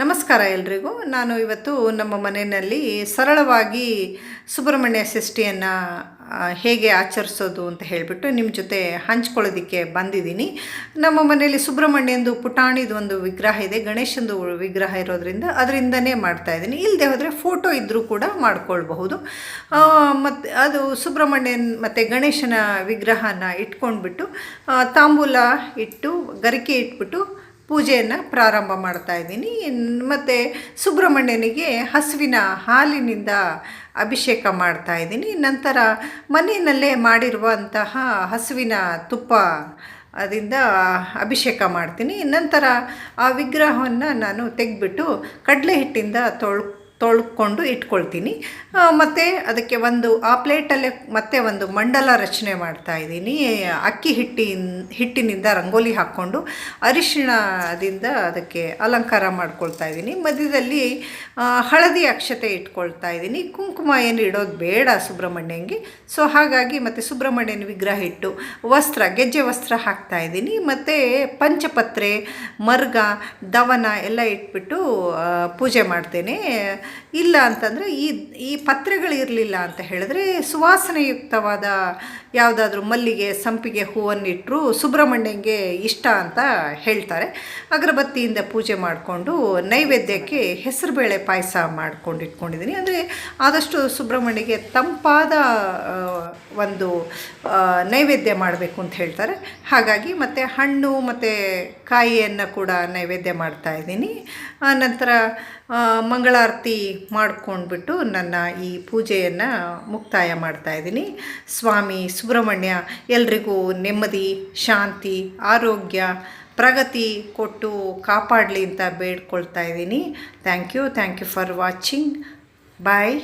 ನಮಸ್ಕಾರ ಎಲ್ರಿಗೂ. ನಾನು ಇವತ್ತು ನಮ್ಮ ಮನೆಯಲ್ಲಿ ಸರಳವಾಗಿ ಸುಬ್ರಹ್ಮಣ್ಯ ಷಷ್ಠಿಯನ್ನು ಹೇಗೆ ಆಚರಿಸೋದು ಅಂತ ಹೇಳಿಬಿಟ್ಟು ನಿಮ್ಮ ಜೊತೆ ಹಂಚ್ಕೊಳ್ಳೋದಕ್ಕೆ ಬಂದಿದ್ದೀನಿ. ನಮ್ಮ ಮನೆಯಲ್ಲಿ ಸುಬ್ರಹ್ಮಣ್ಯಂದು ಪುಟಾಣಿದು ಒಂದು ವಿಗ್ರಹ ಇದೆ. ಗಣೇಶಂದು ವಿಗ್ರಹ ಇರೋದ್ರಿಂದ ಅದರಿಂದನೇ ಮಾಡ್ತಾಯಿದ್ದೀನಿ ಇಲ್ಲದೆ ಹೋದರೆ ಫೋಟೋ ಇದ್ದರೂ ಕೂಡ ಮಾಡ್ಕೊಳ್ಬಹುದು. ಮತ್ತು ಅದು ಸುಬ್ರಹ್ಮಣ್ಯನ್ ಮತ್ತು ಗಣೇಶನ ವಿಗ್ರಹನ ಇಟ್ಕೊಂಡ್ಬಿಟ್ಟು ತಾಂಬೂಲ ಇಟ್ಟು, ಗರಿಕೆ ಇಟ್ಬಿಟ್ಟು ಪೂಜೆಯನ್ನು ಪ್ರಾರಂಭ ಮಾಡ್ತಾ ಇದ್ದೀನಿ. ಮತ್ತು ಸುಬ್ರಹ್ಮಣ್ಯನಿಗೆ ಹಸುವಿನ ಹಾಲಿನಿಂದ ಅಭಿಷೇಕ ಮಾಡ್ತಾ ಇದ್ದೀನಿ. ನಂತರ ಮನೆಯಲ್ಲೇ ಮಾಡಿರುವಂತಹ ಹಸುವಿನ ತುಪ್ಪ ಅದರಿಂದ ಅಭಿಷೇಕ ಮಾಡ್ತೀನಿ. ನಂತರ ಆ ವಿಗ್ರಹವನ್ನು ನಾನು ತೆಗೆದ್ಬಿಟ್ಟು ಕಡಲೆ ಹಿಟ್ಟಿಂದ ತೊಳ್ ತೊಳ್ಕೊಂಡು ಇಟ್ಕೊಳ್ತೀನಿ. ಮತ್ತು ಅದಕ್ಕೆ ಒಂದು, ಆ ಪ್ಲೇಟಲ್ಲೇ ಮತ್ತೆ ಒಂದು ಮಂಡಲ ರಚನೆ ಮಾಡ್ತಾ ಇದ್ದೀನಿ. ಅಕ್ಕಿ ಹಿಟ್ಟಿನ, ಹಿಟ್ಟಿನಿಂದ ರಂಗೋಲಿ ಹಾಕ್ಕೊಂಡು ಅರಿಶಿಣದಿಂದ ಅದಕ್ಕೆ ಅಲಂಕಾರ ಮಾಡ್ಕೊಳ್ತಾ ಇದ್ದೀನಿ. ಮಧ್ಯದಲ್ಲಿ ಹಳದಿ ಅಕ್ಷತೆ ಇಟ್ಕೊಳ್ತಾ ಇದ್ದೀನಿ. ಕುಂಕುಮ ಏನು ಇಡೋದು ಬೇಡ ಸುಬ್ರಹ್ಮಣ್ಯಂಗೆ. ಸೊ ಹಾಗಾಗಿ ಮತ್ತು ಸುಬ್ರಹ್ಮಣ್ಯನ ವಿಗ್ರಹ ಇಟ್ಟು ವಸ್ತ್ರ, ಗೆಜ್ಜೆ ವಸ್ತ್ರ ಹಾಕ್ತಾ ಇದ್ದೀನಿ. ಮತ್ತು ಪಂಚಪತ್ರೆ, ಮರ್ಗ, ದವನ ಎಲ್ಲ ಇಟ್ಬಿಟ್ಟು ಪೂಜೆ ಮಾಡ್ತೇನೆ. ಇಲ್ಲ ಅಂತಂದರೆ ಈ ಈ ಪತ್ರೆಗಳಿರಲಿಲ್ಲ ಅಂತ ಹೇಳಿದ್ರೆ ಸುವಾಸನೆಯುಕ್ತವಾದ ಯಾವುದಾದ್ರೂ ಮಲ್ಲಿಗೆ, ಸಂಪಿಗೆ ಹೂವನ್ನು ಇಟ್ಟರು ಸುಬ್ರಹ್ಮಣ್ಯಂಗೆ ಇಷ್ಟ ಅಂತ ಹೇಳ್ತಾರೆ. ಅಗರಬತ್ತಿಯಿಂದ ಪೂಜೆ ಮಾಡಿಕೊಂಡು ನೈವೇದ್ಯಕ್ಕೆ ಹೆಸರುಬೇಳೆ ಪಾಯಸ ಮಾಡ್ಕೊಂಡು ಇಟ್ಕೊಂಡಿದ್ದೀನಿ ಅಂದರೆ ಆದಷ್ಟು ಸುಬ್ರಹ್ಮಣ್ಯಗೆ ತಂಪಾದ ಒಂದು ನೈವೇದ್ಯ ಮಾಡಬೇಕು ಅಂತ ಹೇಳ್ತಾರೆ. ಹಾಗಾಗಿ ಮತ್ತು ಹಣ್ಣು ಮತ್ತು ಕಾಯಿಯನ್ನು ಕೂಡ ನೈವೇದ್ಯ ಮಾಡ್ತಾ ಇದ್ದೀನಿ. ನಂತರ ಮಂಗಳಾರತಿ ಮಾಡ್ಕೊಂಡ್ಬಿಟ್ಟು ನನ್ನ ಈ ಪೂಜೆಯನ್ನು ಮುಕ್ತಾಯ ಮಾಡ್ತಾ ಇದ್ದೀನಿ. ಸ್ವಾಮಿ ಸುಬ್ರಹ್ಮಣ್ಯ, ಎಲ್ರಿಗೂ ನೆಮ್ಮದಿ, ಶಾಂತಿ, ಆರೋಗ್ಯ, ಪ್ರಗತಿ ಕೊಟ್ಟು ಕಾಪಾಡಲಿ ಅಂತ ಬೇಡ್ಕೊಳ್ತಾ ಇದ್ದೀನಿ. Thank you thank you for watching. Bye.